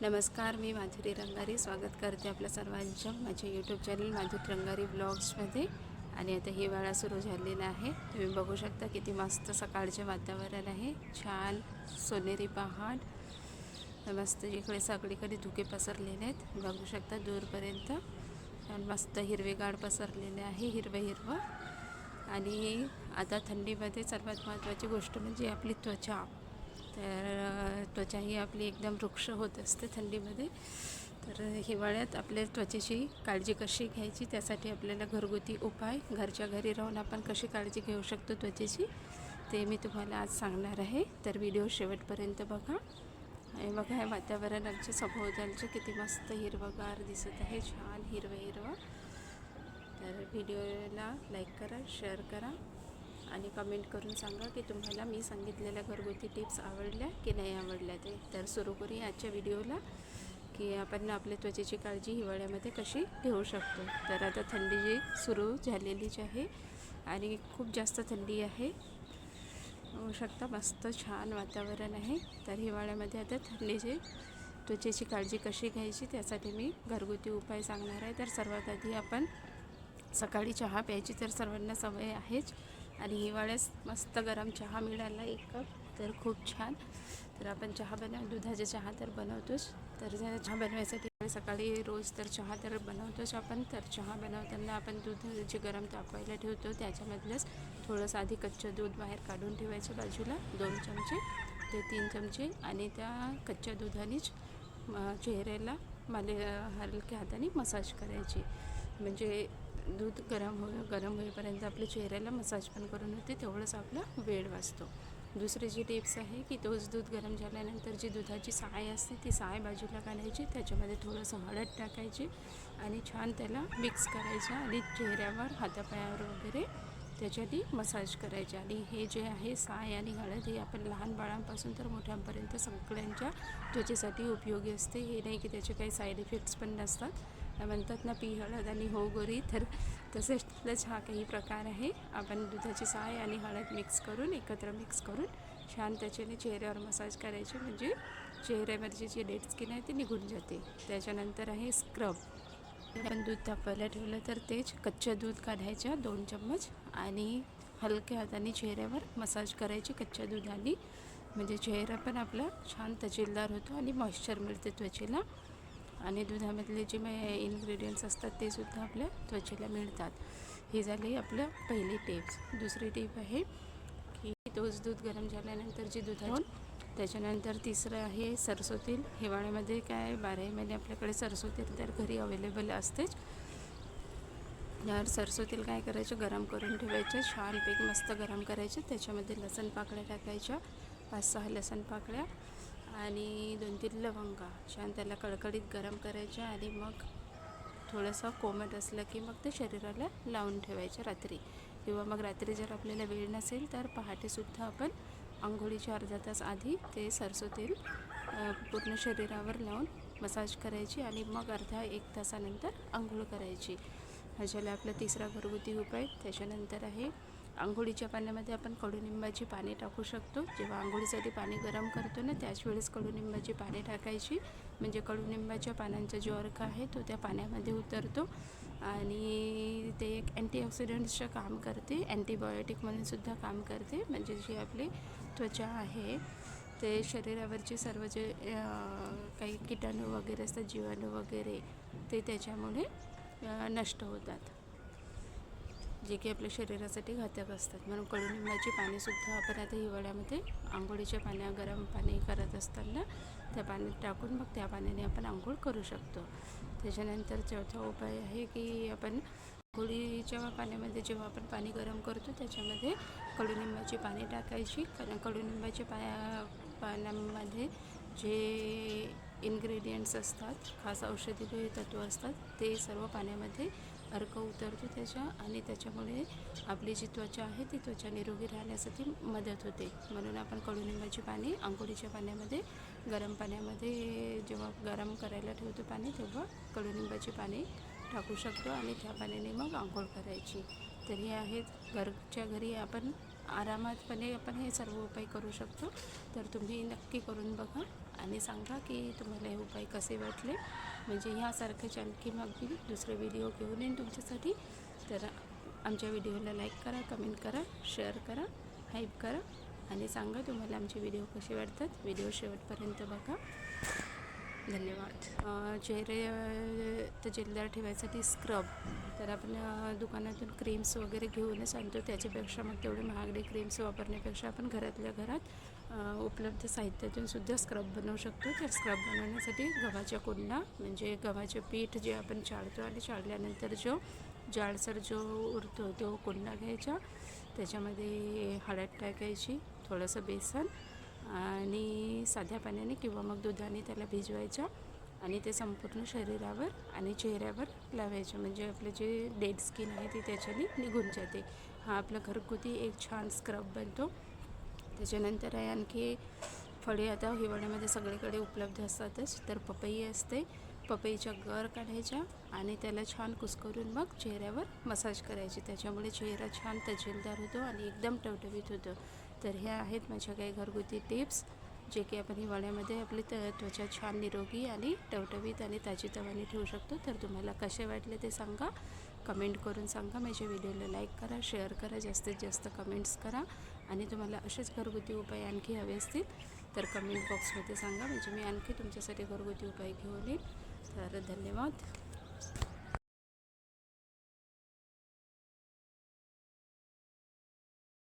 नमस्कार मी माधुरी रंगारी. स्वागत करते आपल्या सर्वांच्या माझ्या यूट्यूब चॅनल माधुरी रंगारी ब्लॉग्समध्ये आणि आता हिवाळा सुरू झालेला आहे. तुम्ही बघू शकता किती मस्त सकाळचे वातावरण आहे. छान सोनेरी पहाड. मस्त इकडे सगळीकडे धुके पसरलेले आहेत. बघू शकता दूरपर्यंत. छान मस्त हिरवेगाड पसरलेले आहे हिरवं हिरवं. आणि आता थंडीमध्ये सर्वात महत्त्वाची गोष्ट म्हणजे आपली त्वचा. तर त्वचा ही आपली एकदम वृक्ष होत असते थंडीमध्ये. तर हिवाळ्यात आपल्या त्वचेची काळजी कशी घ्यायची त्यासाठी आपल्याला घरगुती उपाय घरच्या घरी राहून आपण कशी काळजी घेऊ शकतो त्वचेची ते मी तुम्हाला आज सांगणार आहे. तर व्हिडिओ शेवटपर्यंत बघा. आणि बघा हे वातावरण आमच्या सभोवतालचं किती मस्त हिरवंगार दिसत आहे छान हिरवं हिरवं. तर व्हिडिओला लाईक करा शेअर करा. आणि कमेंट करून सांगा की तुम्हाला मी सांगितलेल्या घरगुती टिप्स आवडल्या की नाही आवडल्या ते. तर सुरू करूया आजच्या व्हिडिओला की आपण आपल्या त्वचेची काळजी हिवाळ्यामध्ये कशी घेऊ शकतो. तर आता थंडी जी सुरू झालेलीच आहे आणि खूप जास्त थंडी आहे. होऊ शकता मस्त छान वातावरण आहे. तर हिवाळ्यामध्ये आता थंडीची त्वचेची काळजी कशी घ्यायची त्यासाठी मी घरगुती उपाय सांगणार आहे. तर सर्वात आधी आपण सकाळी चहा प्यायची तर सर्वांना सवय आहेच. आणि हिवाळ्यात मस्त गरम चहा मिळाला एक कप तर खूप छान. तर आपण चहा बनव दुधाचा चहा तर बनवतोच. तर जर चहा बनवायसाठी सकाळी रोज तर चहा तर बनवतोच आपण. तर चहा बनवताना आपण दूध जे गरम तापवायला ठेवतो त्याच्यामधलंच थोडंसं आधी कच्चं दूध बाहेर काढून ठेवायचं बाजूला दोन चमचे ते तीन चमचे आणि त्या कच्च्या दुधानेच म, चेहऱ्याला माले हलक्या हाताने मसाज करायची. म्हणजे दूध गरम हो गरम होईपर्यंत आपल्या चेहऱ्याला मसाज पण करून होते तेवढंच आपला वेळ वाचतो. दुसरी जी टिप्स आहे की तोच दूध गरम झाल्यानंतर जी दुधाची साय असते ती साय बाजूला काढायची त्याच्यामध्ये थोडंसं हळद टाकायची आणि छान त्याला मिक्स करायचं आणि चेहऱ्यावर हातापायावर वगैरे त्याच्यानी मसाज करायचे. आणि हे जे आहे साय आणि हळद हे आपण लहान बाळांपासून तर मोठ्यांपर्यंत सगळ्यांच्या त्वचेसाठी उपयोगी असते. हे नाही की त्याचे काही साईड इफेक्ट्स पण नसतात. म्हणतात ना पी हळद आणि हो गोरी तर तसेच हा काही प्रकार आहे. आपण दुधाची साय आणि हळद मिक्स करून एकत्र मिक्स करून छान त्याच्याने चेहऱ्यावर मसाज करायचे. म्हणजे चेहऱ्यावरची जी डेड स्किन आहे ती निघून जाते. त्याच्यानंतर आहे स्क्रब आपण दूध तापवायला ठेवलं तर तेच कच्चं दूध काढायचं दोन चम्मच आणि हलक्या हाताने चेहऱ्यावर मसाज करायची कच्च्या दुधाने. म्हणजे चेहरा पण आपला छान तजेलदार होतो आणि मॉइश्चर मिळते त्वचेला. आणि दुधामधले जे इन्ग्रेडियंट्स असतात ते सुद्धा आपल्या त्वचेला मिळतात. ही झाली आपलं पहिली टिप्स. दुसरी टिप आहे की तोच दूध गरम झाल्यानंतर जी दुधावून त्याच्यानंतर तिसरं आहे सरसो तेल. हिवाळ्यामध्ये काय बाराही महिने आपल्याकडे सरसो तेल तर घरी अवेलेबल असतेच. यावर सरसो तेल काय करायचं? गरम करून ठेवायचं. छानपैकी मस्त गरम करायचं. त्याच्यामध्ये लसण पाकळ्या टाकायच्या. पाच सहा लसण पाकळ्या. आणि दोन तीन लवंगा. छान त्याला कडकडीत गरम करायच्या आणि मग थोडंसं कोमट असलं की मग ते शरीराला लावून ठेवायचं रात्री. किंवा मग रात्री जर आपल्याला वेळ नसेल तर पहाटेसुद्धा आपण आंघोळीच्या अर्धा तास आधी ते सरसो तेल पूर्ण शरीरावर लावून मसाज करायची आणि मग अर्धा एक तासानंतर आंघोळ करायची. ह्याच्याला आपला तिसरा घरगुती उपाय त्याच्यानंतर आहे आंघोळीच्या पाण्यामध्ये आपण कडुनिंबाची पाने टाकू शकतो. जेव्हा आंघोळीसाठी पाणी गरम करतो ना त्याच वेळेस कडुनिंबाची पाने टाकायची. म्हणजे कडुनिंबाच्या पानांचा जो अर्क आहे तो त्या पाण्यामध्ये उतरतो. आणि ते एक अँटीऑक्सिडंट्सचं काम करते. अँटीबायोटिक म्हणूनसुद्धा काम करते. म्हणजे जी आपली त्वचा आहे ते शरीरावरचे सर्व जे काही किटाणू वगैरे असतात जीवाणू वगैरे ते त्याच्यामुळे नष्ट होतात. जे की आपल्या शरीरासाठी घातक असतात. म्हणून कडुनिंबाची पाणीसुद्धा आपण आता हिवाळ्यामध्ये आंघोळीच्या पाण्या गरम पाणी करत असताना त्या पाण्यात टाकून मग त्या पाण्याने आपण आंघोळ करू शकतो. त्याच्यानंतर चौथा उपाय आहे की आपण आंघोळीच्या पाण्यामध्ये जेव्हा आपण पाणी गरम करतो त्याच्यामध्ये कडुनिंबाची पाने टाकायची. कारण कडुनिंबाच्या पाया पाण्यामध्ये जे इन्ग्रेडियंट्स असतात खास औषधी तत्व असतात ते सर्व पाण्यामध्ये अर्क उतरतो त्याच्या आणि त्याच्यामुळे आपली जी त्वचा आहे ती त्वचा निरोगी राहण्यासाठी मदत होते. म्हणून आपण कडुनिंबाची पाणी आंघोळीच्या पाण्यामध्ये गरम पाण्यामध्ये जेव्हा गरम करायला ठेवतो पाणी तेव्हा कडुनिंबाची पाणी टाकू शकतो आणि त्या पाण्याने मग आंघोळ करायची. तर हे आहेत घरच्या घरी आपण आरामातपणे आपण हे सर्व उपाय करू शकतो. तर तुम्ही नक्की करून बघा आणि सांगा की तुम्हाला हे उपाय कसे वाटले. म्हणजे ह्यासारखेच आणखी मग मी दुसरे व्हिडिओ घेऊन येईन तुमच्यासाठी. तर आमच्या व्हिडिओला लाईक करा कमेंट करा शेअर करा हाईप करा. आणि सांगा तुम्हाला आमचे व्हिडिओ कसे वाटतात. व्हिडिओ शेवटपर्यंत बघा. धन्यवाद. चेहरे अं, तजेलदार ठेवायसाठी स्क्रब तर आपण दुकानातून क्रीम्स वगैरे घेऊनच आणतो. त्याच्यापेक्षा मग तेवढे महागडे क्रीम्स वापरण्यापेक्षा आपण घरातल्या घरात उपलब्ध साहित्यातून सुद्धा स्क्रब बनवू शकतो. त्या स्क्रब बनवण्यासाठी गव्हाच्या कुंडा म्हणजे गव्हाचे पीठ जे आपण चाळतो आणि चाळल्यानंतर जो जाडसर जो उरतो तो कुंडा घ्यायचा. त्याच्यामध्ये हळद टाकायची थोडंसं बेसन आणि साध्या पाण्याने किंवा मग दुधाने त्याला भिजवायचं आणि ते संपूर्ण शरीरावर आणि चेहऱ्यावर लावायचं. म्हणजे आपलं जे डेड स्किन आहे ती त्याच्याने निघून जाते. हा आपला घरगुती एक छान स्क्रब बनतो. त्याच्यानंतर आहे आणखी फळे आता हिवाळ्यामध्ये सगळीकडे उपलब्ध असतातच तर पपई असते. पपईच्या गर काढायच्या आणि त्याला छान कुस्करून मग चेहऱ्यावर मसाज करायची. त्याच्यामुळे चेहरा छान तजेलदार होतो आणि एकदम टवटवीत होतो. तर ह्या आहेत माझ्या काही घरगुती टिप्स जे की आपण हिवाळ्यामध्ये आपली त त्वचा छान निरोगी आणि टवटवीत आणि ताजीतवानी ठेवू शकतो. तर तुम्हाला कसे वाटले ते सांगा. कमेंट करून सांगा. माझ्या व्हिडिओला लाईक करा शेअर करा जास्तीत जास्त कमेंट्स करा आणि तुम्हाला असेच घरगुती उपाय आणखी हवे असतील तर कमेंट बॉक्समध्ये सांगा. म्हणजे मी आणखी तुमच्यासाठी घरगुती उपाय घेऊन येईल तर धन्यवाद.